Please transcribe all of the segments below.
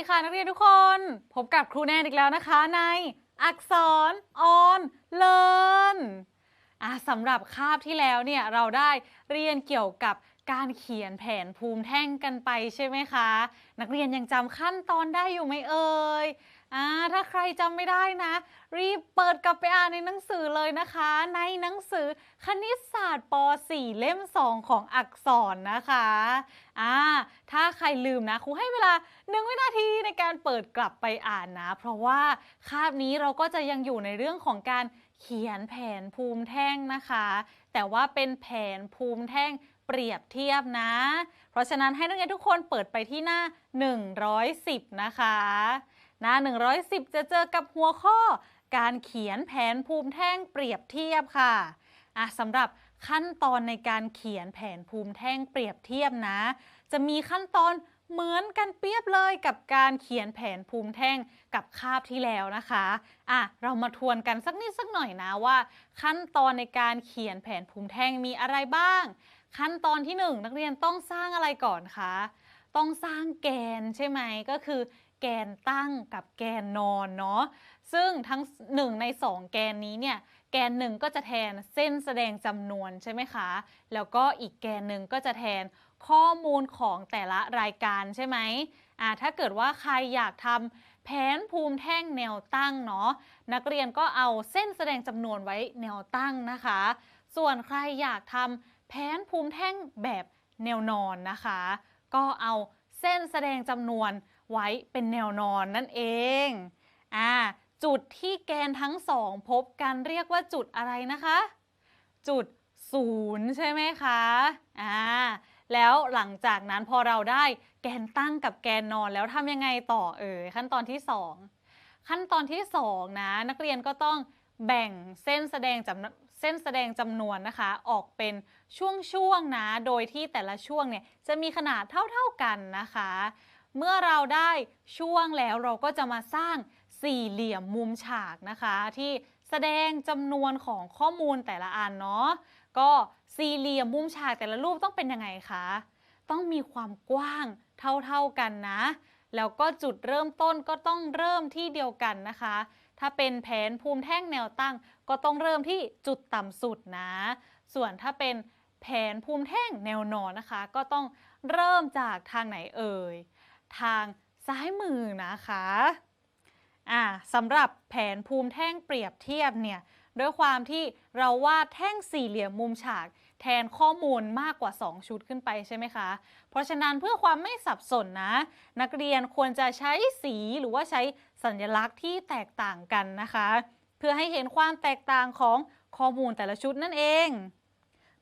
ดีค่ะนักเรียนทุกคน พบกับครูแนนอีกแล้วนะคะ ในอักษรออนเลินสำหรับคาบที่แล้วเนี่ยเราได้เรียนเกี่ยวกับการเขียนแผนภูมิแท่งกันไปใช่ไหมคะ นักเรียนยังจำขั้นตอนได้อยู่ไหมเอ่ย อ่าถ้าใครจำไม่ได้นะ รีบเปิดกลับไปอ่านในหนังสือเลยนะคะ ในหนังสือคณิตศาสตร์ป .4 เล่ม 2 ของอักษรนะคะอ่าถ้าใครลืมนะครูให้เวลา1วินาทีในการเปิดกลับไปอ่านนะ เพราะว่าคาบนี้เราก็จะยังอยู่ในเรื่องของการเขียนแผนภูมิแท่งนะคะ แต่ว่าเป็นแผนภูมิแท่งเปรียบเทียบนะ เพราะฉะนั้นให้นักเรียนทุกคนเปิดไปที่หน้า 110 นะคะ หน้า 110 จะเจอกับหัวข้อ การเขียนแผนภูมิแท่งเปรียบเทียบค่ะอะสำหรับขั้นตอนในการเขียนแผนภูมิแท่งเปรียบเทียบนะ จะมีขั้นตอนเหมือนกันเปรียบเลยกับการเขียนแผนภูมิแท่งกับคาบที่แล้วนะคะอะเรามาทวนกันสักนิดสักหน่อยนะว่า ขั้นตอนในการเขียนแผนภูมิแท่งมีอะไรบ้าง ขั้นตอนที่หนึ่งนักเรียนต้องสร้างอะไรก่อนคะ ต้องสร้างแกนใช่ไหมก็คือ แกนตั้งกับแกนนอนเนาะซึ่งทั้งหนึ่งในสองแกนนี้เนี่ยแกนหนึ่งก็จะแทนเส้นแสดงจำนวนใช่ไหมคะ แล้วก็อีกแกนหนึ่งก็จะแทนข้อมูลของแต่ละรายการใช่ไหมอ่าถ้าเกิดว่าใครอยากทำแผนภูมิแท่งแนวตั้งเนาะนักเรียนก็เอาเส้นแสดงจำนวนไว้แนวตั้งนะคะ ส่วนใครอยากทำแผนภูมิแท่งแบบแนวนอนนะคะ ก็เอาเส้นแสดงจำนวน ไว้เป็นแนวนอนนั่นเองอ่าจุดที่แกนทั้งสองพบกันเรียกว่าจุดอะไรนะคะ จุดศูนย์ใช่ไหมคะอ่าแล้วหลังจากนั้นพอเราได้แกนตั้งกับแกนนอนแล้วทำยังไงต่อเอ่ยขั้นตอนที่ 2 ขั้นตอนที่ 2 นะ นักเรียนก็ต้องแบ่งเส้นแสดงจำเส้นแสดงจำนวนนะคะ ออกเป็นช่วงๆนะ โดยที่แต่ละช่วงเนี่ยจะมีขนาดเท่าๆกันนะคะ เมื่อเราได้ช่วงแล้วเราก็จะมาสร้างสี่เหลี่ยมมุมฉากนะคะ ที่แสดงจำนวนของข้อมูลแต่ละอันเนาะก็สี่เหลี่ยมมุมฉากแต่ละรูปต้องเป็นยังไงคะ ต้องมีความกว้างเท่าๆกันนะ แล้วก็จุดเริ่มต้นก็ต้องเริ่มที่เดียวกันนะคะ ถ้าเป็นแผนภูมิแท่งแนวตั้ง ก็ต้องเริ่มที่จุดต่ำสุดนะ ส่วนถ้าเป็นแผนภูมิแท่งแนวนอนนะคะ ก็ต้องเริ่มจากทางไหนเอ่ย ทางซ้ายมือนะคะอ่าสำหรับแผนภูมิแท่งเปรียบเทียบเนี่ยด้วยความที่เราวาดแท่งสี่เหลี่ยมมุมฉาก แทนข้อมูลมากกว่า 2 ชุดขึ้นไปใช่ไหมคะ เพราะฉะนั้นเพื่อความไม่สับสนนะ นักเรียนควรจะใช้สีหรือว่าใช้สัญลักษณ์ที่แตกต่างกันนะคะ เพื่อให้เห็นความแตกต่างของข้อมูลแต่ละชุดนั่นเอง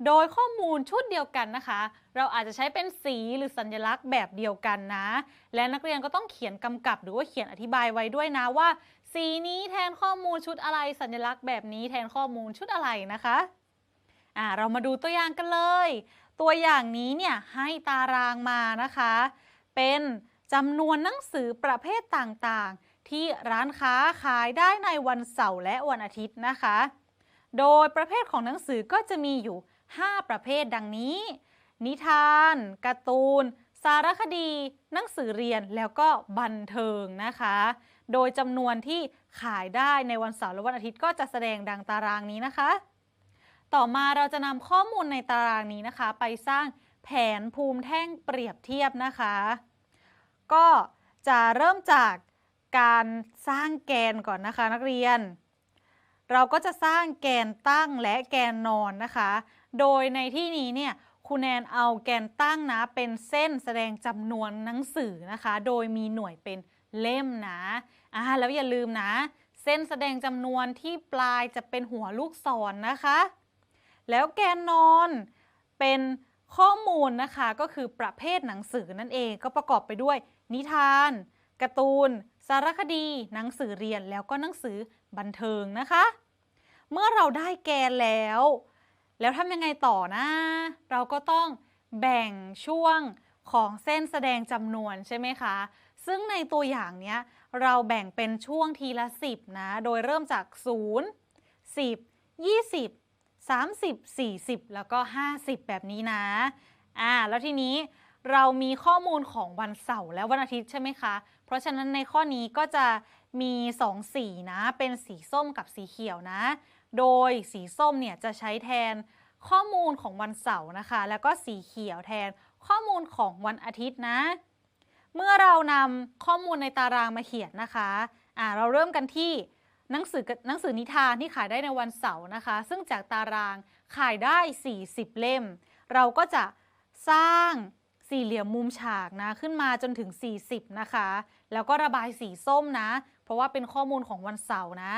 โดยข้อมูลชุดเดียวกันนะคะ เราอาจจะใช้เป็นสีหรือสัญลักษณ์แบบเดียวกันนะ และนักเรียนก็ต้องเขียนกำกับ หรือว่าเขียนอธิบายไว้ด้วยนะว่า สีนี้แทนข้อมูลชุดอะไร สัญลักษณ์แบบนี้แทนข้อมูลชุดอะไรนะคะอ่าเรามาดูตัวอย่างกันเลย ตัวอย่างนี้เนี่ยให้ตารางมานะคะ เป็นจำนวนหนังสือประเภทต่างๆ ที่ร้านค้าขายได้ในวันเสาร์และวันอาทิตย์นะคะ โดยประเภทของหนังสือก็จะมีอยู่ 5 ประเภทดังนี้ นิทาน การ์ตูน สารคดี หนังสือเรียนแล้วก็บันเทิงนะคะ โดยจำนวนที่ขายได้ในวันเสาร์และวันอาทิตย์ก็จะแสดงดังตารางนี้นะคะ ต่อมาเราจะนำข้อมูลในตารางนี้นะคะ ไปสร้างแผนภูมิแท่งเปรียบเทียบนะคะ ก็จะเริ่มจากการสร้างแกนก่อนนะคะนักเรียน เราก็จะสร้างแกนตั้งและแกนนอนนะคะ โดยในที่นี้เนี่ยครูแนนเอาแกนตั้งนะเป็นเส้นแสดงจำนวนหนังสือนะคะ โดยมีหน่วยเป็นเล่มนะอ่าแล้วอย่าลืมนะ เส้นแสดงจำนวนที่ปลายจะเป็นหัวลูกศรนนะคะ แล้วแกนนอนเป็นข้อมูลนะคะก็คือประเภทหนังสือนั่นเองก็ประกอบไปด้วย นิทานการ์ตูน สารคดี หนังสือเรียนแล้วก็หนังสือบันเทิงนะคะ เมื่อเราได้แกนแล้ว แล้วทำยังไงต่อนะ เราก็ต้องแบ่งช่วงของเส้นแสดงจำนวนใช่ไหมคะ ซึ่งในตัวอย่างเนี้ยเราแบ่งเป็นช่วงทีละ 10 นะ โดยเริ่มจาก 0 10 20 30 40 แล้วก็ 50 แบบนี้นะ อ่า แล้วทีนี้เรามีข้อมูลของวันเสาร์และวันอาทิตย์ใช่ไหมคะ เพราะฉะนั้นในข้อนี้ก็จะมี 2 สีนะ เป็นสีส้มกับสีเขียวนะ โดยสีส้มเนี่ยจะใช้แทนข้อมูลของวันเสาร์นะคะ แล้วก็สีเขียวแทนข้อมูลของวันอาทิตย์นะ เมื่อเรานำข้อมูลในตารางมาเขียนนะคะอ่าเราเริ่มกันที่หนังสือหนังสือนิทานที่ขายได้ในวันเสาร์นะคะ ซึ่งจากตารางขายได้ 40 เล่ม เราก็จะสร้างสี่เหลี่ยมมุมฉากนะขึ้นมาจนถึง 40 นะคะ แล้วก็ระบายสีส้มนะ เพราะว่าเป็นข้อมูลของวันเสาร์นะ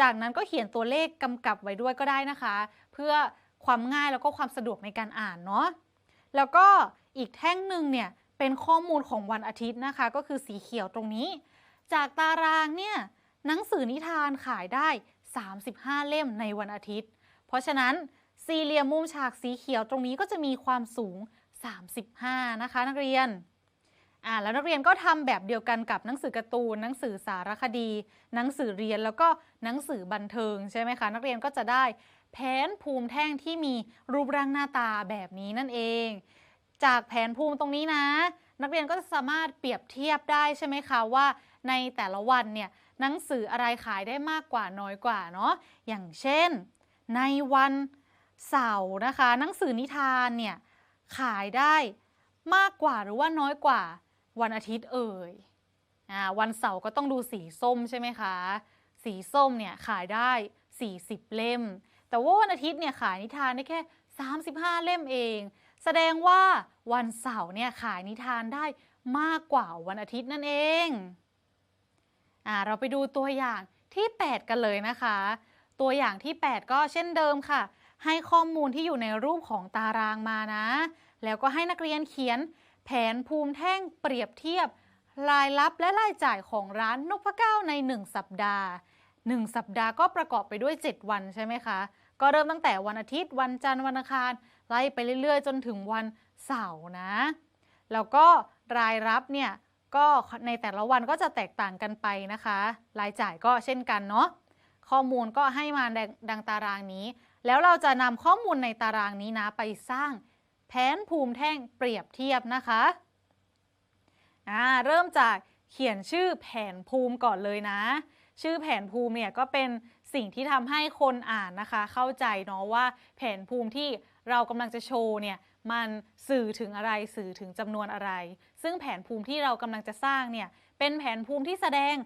จากนั้นก็เขียนตัวเลขกำกับไว้ด้วยก็ได้นะคะ เพื่อความง่ายแล้วก็ความสะดวกในการอ่านเนาะแล้วก็อีกแท่งหนึ่งเนี่ยเป็นข้อมูลของวันอาทิตย์นะคะ ก็คือสีเขียวตรงนี้ จากตารางเนี่ยหนังสือนิทานขายได้ 35 เล่มในวันอาทิตย์ เพราะฉะนั้นสี่เหลี่ยมมุมฉากสีเขียวตรงนี้ก็จะมีความสูง 35 นะคะ นักเรียน อ่าแล้วนักเรียนก็ทำแบบเดียวกันกับหนังสือการ์ตูน หนังสือสารคดี หนังสือเรียนแล้วก็หนังสือบันเทิงใช่ไหมคะ นักเรียนก็จะได้แผนภูมิแท่งที่มีรูปร่างหน้าตาแบบนี้นั่นเอง จากแผนภูมิตรงนี้นะ นักเรียนก็จะสามารถเปรียบเทียบได้ใช่ไหมคะว่า ในแต่ละวันเนี่ยหนังสืออะไรขายได้มากกว่าน้อยกว่าเนาะอย่างเช่น ในวันเสาร์นะคะ หนังสือนิทานเนี่ยขายได้มากกว่าหรือว่าน้อยกว่า วันอาทิตย์เอ่ยอ่าวันเสาร์ก็ต้องดูสีส้มใช่ไหมคะ สีส้มเนี่ยขายได้ 40 เล่ม แต่ว่าวันอาทิตย์เนี่ยขายนิทานได้แค่ 35 เล่มเอง แสดงว่าวันเสาร์เนี่ยขายนิทานได้มากกว่าวันอาทิตย์นั่นเองอ่าเราไปดูตัวอย่างที่ 8 กันเลยนะคะ ตัวอย่างที่ 8 ก็เช่นเดิมค่ะ ให้ข้อมูลที่อยู่ในรูปของตารางมานะ แล้วก็ให้นักเรียนเขียน แผนภูมิแท่งเปรียบเทียบ รายรับและรายจ่ายของร้านนพเก้าใน 1 สัปดาห์ 1 สัปดาห์ก็ประกอบไปด้วย 7 วันใช่ไหมคะ ก็เริ่มตั้งแต่วันอาทิตย์ วันจันทร์วันอังคารไล่ไปเรื่อยๆ จนถึงวันเสาร์นะ แล้วก็รายรับเนี่ยก็ในแต่ละวันก็จะแตกต่างกันไปนะคะ รายจ่ายก็เช่นกันเนาะข้อมูลก็ให้มาดังดังตารางนี้ แล้วเราจะนำข้อมูลในตารางนี้นะไปสร้าง แผนภูมิแท่งเปรียบเทียบนะคะอ่าเริ่มจากเขียนชื่อแผนภูมิก่อนเลยนะ ชื่อแผนภูมิเนี่ยก็เป็นสิ่งที่ทำให้คนอ่านนะคะ เข้าใจเนาะว่าแผนภูมิที่เรากำลังจะโชว์เนี่ยมันสื่อถึงอะไรสื่อถึงจำนวนอะไร ซึ่งแผนภูมิที่เรากำลังจะสร้างเนี่ยเป็นแผนภูมิที่แสดง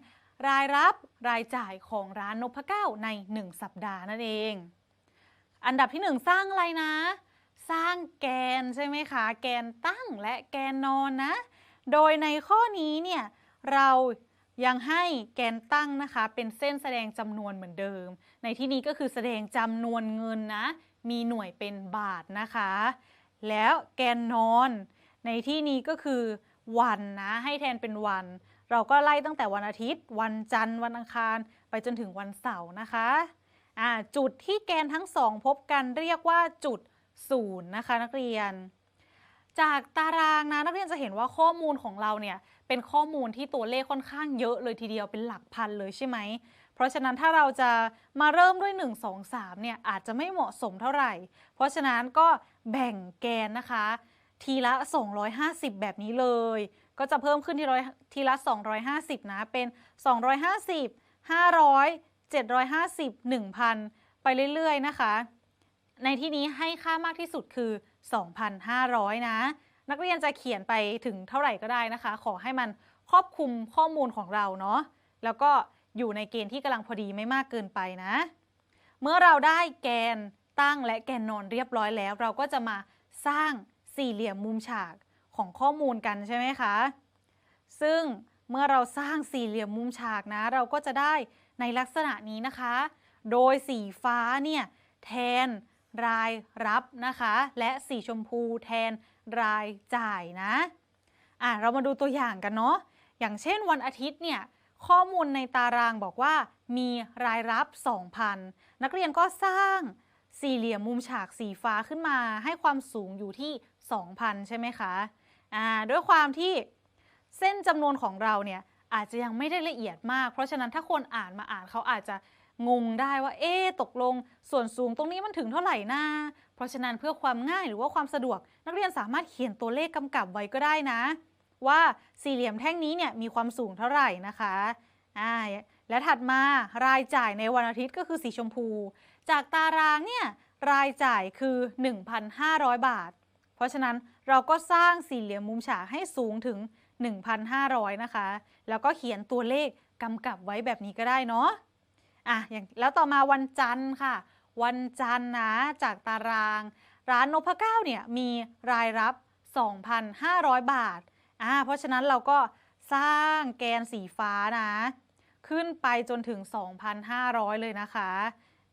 รายรับรายจ่ายของร้านนพเก้าใน 1 สัปดาห์นั่นเอง อันดับที่ 1 สร้างอะไรนะ สร้างแกนใช่ไหมคะ แกนตั้งและแกนนอนนะ โดยในข้อนี้เนี่ยเรายังให้แกนตั้งนะคะ เป็นเส้นแสดงจำนวนเหมือนเดิม ในที่นี้ก็คือแสดงจำนวนเงินนะ มีหน่วยเป็นบาทนะคะ แล้วแกนนอน ในที่นี้ก็คือวันนะ ให้แทนเป็นวัน เราก็ไล่ตั้งแต่วันอาทิตย์ วันจันทร์ วันอังคาร ไปจนถึงวันเสาร์นะคะ จุดที่แกนทั้งสองพบกันเรียกว่าจุด ศูนย์นะคะนักเรียน จากตารางนะนักเรียนจะเห็นว่าข้อมูลของเราเนี่ยเป็นข้อมูลที่ตัวเลขค่อนข้างเยอะเลยทีเดียวเป็นหลักพันเลยใช่ไหม เพราะฉะนั้นถ้าเราจะมาเริ่มด้วย 1 2 3เนี่ยอาจจะไม่เหมาะสมเท่าไหร่ เพราะฉะนั้นก็แบ่งแกนนะคะ ทีละ 250 แบบนี้เลย ก็จะเพิ่มขึ้นทีร้อยทีละ 250 นะเป็น 250 500 750 1,000 ไปเรื่อยๆนะคะ ในที่นี้ให้ค่ามากที่สุดคือ 2,500 นะ นักเรียนจะเขียนไปถึงเท่าไหร่ก็ได้นะคะ ขอให้มันครอบคลุมข้อมูลของเราเนาะแล้วก็อยู่ในเกณฑ์ที่กำลังพอดีไม่มากเกินไปนะ เมื่อเราได้แกนตั้งและแกนนอนเรียบร้อยแล้ว เราก็จะมาสร้างสี่เหลี่ยมมุมฉากของข้อมูลกันใช่ไหมคะ ซึ่งเมื่อเราสร้างสี่เหลี่ยมมุมฉากนะ เราก็จะได้ในลักษณะนี้นะคะ โดยสีฟ้าเนี่ยแทน รายรับนะคะ และสีชมพูแทนรายจ่ายนะอะเรามาดูตัวอย่างกันเนาะอย่างเช่นวันอาทิตย์เนี่ยข้อมูลในตารางบอกว่ามีรายรับ 2,000 นักเรียนก็สร้างสี่เหลี่ยมมุมฉากสีฟ้าขึ้นมา ให้ความสูงอยู่ที่ 2,000 ใช่ไหมคะอ่าด้วยความที่เส้นจำนวนของเราเนี่ยอาจจะยังไม่ได้ละเอียดมาก เพราะฉะนั้นถ้าคนอ่านมาอ่านเขาอาจจะ งงได้ว่าเอ๊ตกลง ส่วนสูงตรงนี้มันถึงเท่าไหร่นะเพราะราะฉะนั้นเพื่อความง่ายหรือว่าความสะดวก นักเรียนสามารถเขียนตัวเลขกำกับไว้ก็ได้นะ ว่าสี่เหลี่ยมแท่งนี้เนี่ยมีความสูงเท่าไหร่นะคะอ่าและถัดมารายจ่ายในวันอาทิตย์ก็คือสีชมพู จากตารางเนี่ยรายจ่ายคือ 1,500 บาท เพราะฉะนั้นเราก็สร้างสี่เหลี่ยมมุมฉากให้สูงถึง 1,500 นะคะ แล้วก็เขียนตัวเลขกำกับไว้แบบนี้ก็ได้เนาะ อะอย่างแล้วต่อมาวันจันทร์ค่ะ วันจันทร์นะจากตาราง ร้านนพเก้าเนี่ยมีรายรับ 2,500 บาทอ่าเพราะฉะนั้นเราก็สร้างแกนสีฟ้านะ ขึ้นไปจนถึง 2,500 เลยนะคะ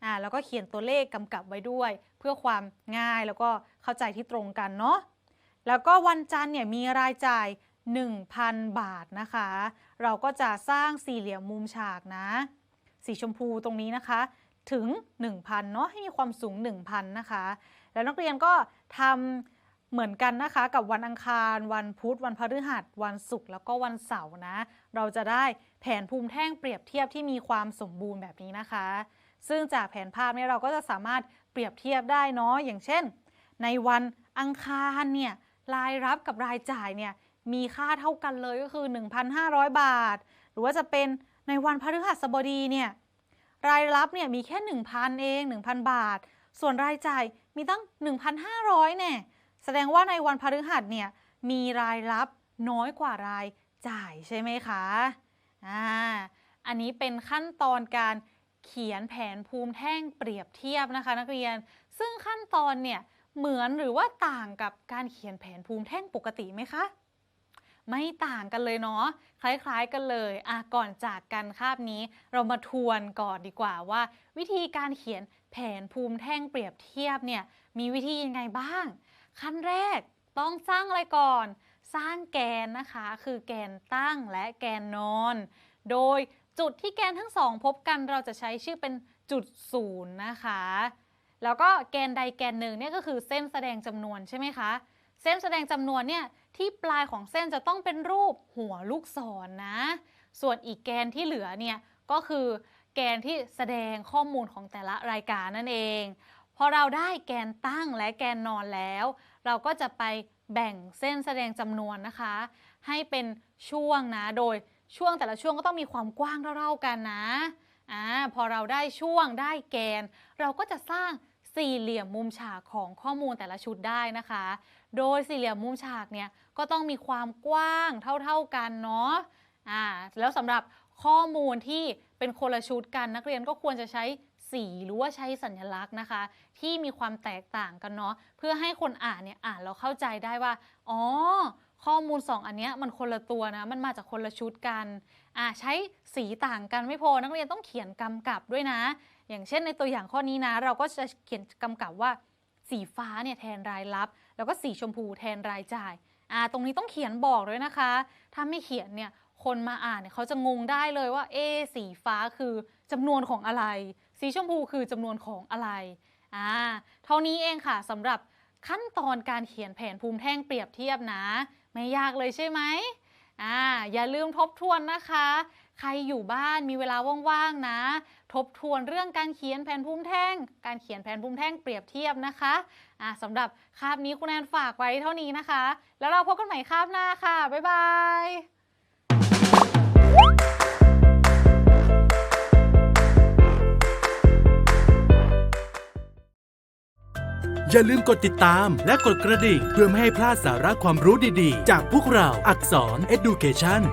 อ่าแล้วก็เขียนตัวเลขกำกับไว้ด้วย เพื่อความง่ายแล้วก็เข้าใจที่ตรงกันเนาะแล้วก็วันจันทร์เนี่ยมีรายจ่าย 1,000 บาทนะคะ เราก็จะสร้างสี่เหลี่ยมมุมฉากนะ สีชมพูตรงนี้นะคะถึง 1,000เนาะให้มีความสูง 1,000 นะคะ แล้วนักเรียนก็ทำเหมือนกันนะคะกับวันอังคารวันพุธ วันพฤหัส วันศุกร์แล้วก็วันเสาร์นะ เราจะได้แผนภูมิแท่งเปรียบเทียบที่มีความสมบูรณ์แบบนี้นะคะ ซึ่งจากแผนภาพนี่ยเราก็จะสามารถเปรียบเทียบได้เนาะอย่างเช่น ในวันอังคารเนี่ยรายรับกับรายจ่ายเนี่ยมีค่าเท่ากันเลยก็คือ 1,500 บาท หรือว่าจะเป็น ในวันพฤหัสบดีเนี่ยรายรับเนี่ยมีแค่ 1,000 เอง 1,000 บาท ส่วนรายจ่ายมีตั้ง 1,500เนี่ยแสดงว่าในวันพฤหัสเนี่ยมีรายรับน้อยกว่ารายจ่ายใช่ไหมคะอ่าอันนี้เป็นขั้นตอนการเขียนแผนภูมิแท่งเปรียบเทียบนะคะ นักเรียน ซึ่งขั้นตอนเนี่ยเหมือนหรือว่าต่างกับการเขียนแผนภูมิแท่งปกติไหมคะ ไม่ต่างกันเลยเนาะคล้ายๆกันเลยอะก่อนจากกันคาบนี้ เรามาทวนก่อนดีกว่าว่า วิธีการเขียนแผนภูมิแท่งเปรียบเทียบเนี่ยมีวิธียังไงบ้าง ขั้นแรกต้องสร้างอะไรก่อน สร้างแกนนะคะ คือแกนตั้งและแกนนอน โดยจุดที่แกนทั้งสองพบกันเราจะใช้ชื่อเป็นจุดศูนย์นะคะ แล้วก็แกนใดแกนหนึ่งเนี่ยก็คือเส้นแสดงจำนวนใช่ไหมคะ เส้นแสดงจำนวนเนี่ย ที่ปลายของเส้นจะต้องเป็นรูปหัวลูกศรนนะ ส่วนอีกแกนที่เหลือเนี่ยก็คือแกนที่แสดงข้อมูลของแต่ละรายการนั่นเอง พอเราได้แกนตั้งและแกนนอนแล้ว เราก็จะไปแบ่งเส้นแสดงจำนวนนะคะ ให้เป็นช่วงนะ โดยช่วงแต่ละช่วงก็ต้องมีความกว้างเท่าๆกันนะอ่าพอเราได้ช่วงได้แกน เราก็จะสร้างสี่เหลี่ยมมุมฉากของข้อมูลแต่ละชุดได้นะคะ โดยสี่เหลี่ยมมุมฉากเนี่ยก็ต้องมีความกว้างเท่าๆกันเนาะอ่าแล้วสำหรับข้อมูลที่เป็นคนละชุดกันนักเรียนก็ควรจะใช้สีหรือว่าใช้สัญลักษณ์นะคะ ที่มีความแตกต่างกันเนาะเพื่อให้คนอ่านเนี่ยอ่านแล้วเข้าใจได้ว่าอ๋อข้อมูล 2 อันเนี้ยมันคนละตัวนะ มันมาจากคนละชุดกันอ่าใช้สีต่างกันไม่พอนักเรียนต้องเขียนกำกับด้วยนะ อย่างเช่นในตัวอย่างข้อนี้นะ เราก็จะเขียนกำกับว่าสีฟ้าเนี่ยแทนรายรับ แล้วก็สีชมพูแทนรายจ่ายอ่าตรงนี้ต้องเขียนบอกด้วยนะคะ ถ้าไม่เขียนเนี่ยคนมาอ่านเนี่ยเขาจะงงได้เลยว่าเอสีฟ้าคือจำนวนของอะไร สีชมพูคือจำนวนของอะไรอ่าเท่านี้เองค่ะสำหรับขั้นตอนการเขียนแผนภูมิแท่งเปรียบเทียบนะ ไม่ยากเลยใช่ไหมอ่าอย่าลืมทบทวนนะคะ ใครอยู่บ้านมีเวลาว่างๆนะ ทบทวนเรื่องการเขียนแผนภูมิแท่ง การเขียนแผนภูมิแท่งเปรียบเทียบนะคะอ่าสำหรับคาบนี้คุณแอนฝากไว้เท่านี้นะคะ แล้วเราพบกันใหม่คาบหน้าค่ะ บ๊ายบายอย่าลืมกดติดตามและกดกระดิ่ง เพื่อไม่ให้พลาดสาระความรู้ดีๆ จากพวกเราอักษร Education